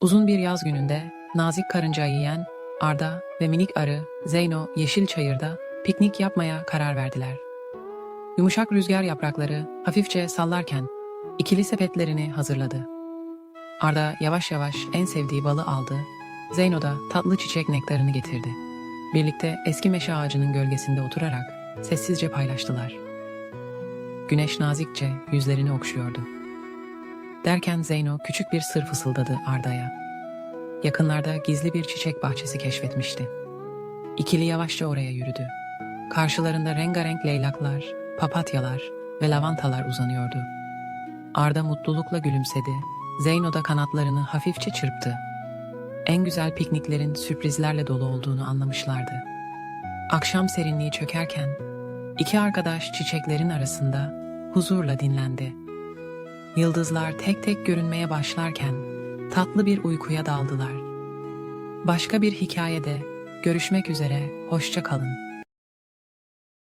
Uzun bir yaz gününde nazik karınca yiyen Arda ve minik arı Zeyno yeşil çayırda piknik yapmaya karar verdiler. Yumuşak rüzgar yaprakları hafifçe sallarken ikili sepetlerini hazırladı. Arda yavaş yavaş en sevdiği balı aldı, Zeyno da tatlı çiçek nektarını getirdi. Birlikte eski meşe ağacının gölgesinde oturarak sessizce paylaştılar. Güneş nazikçe yüzlerini okşuyordu. Derken Zeyno küçük bir sır fısıldadı Arda'ya. Yakınlarda gizli bir çiçek bahçesi keşfetmişti. İkili yavaşça oraya yürüdü. Karşılarında rengarenk leylaklar, papatyalar ve lavantalar uzanıyordu. Arda mutlulukla gülümsedi. Zeyno da kanatlarını hafifçe çırptı. En güzel pikniklerin sürprizlerle dolu olduğunu anlamışlardı. Akşam serinliği çökerken iki arkadaş çiçeklerin arasında huzurla dinlendi. Yıldızlar tek tek görünmeye başlarken tatlı bir uykuya daldılar. Başka bir hikayede görüşmek üzere, hoşça kalın.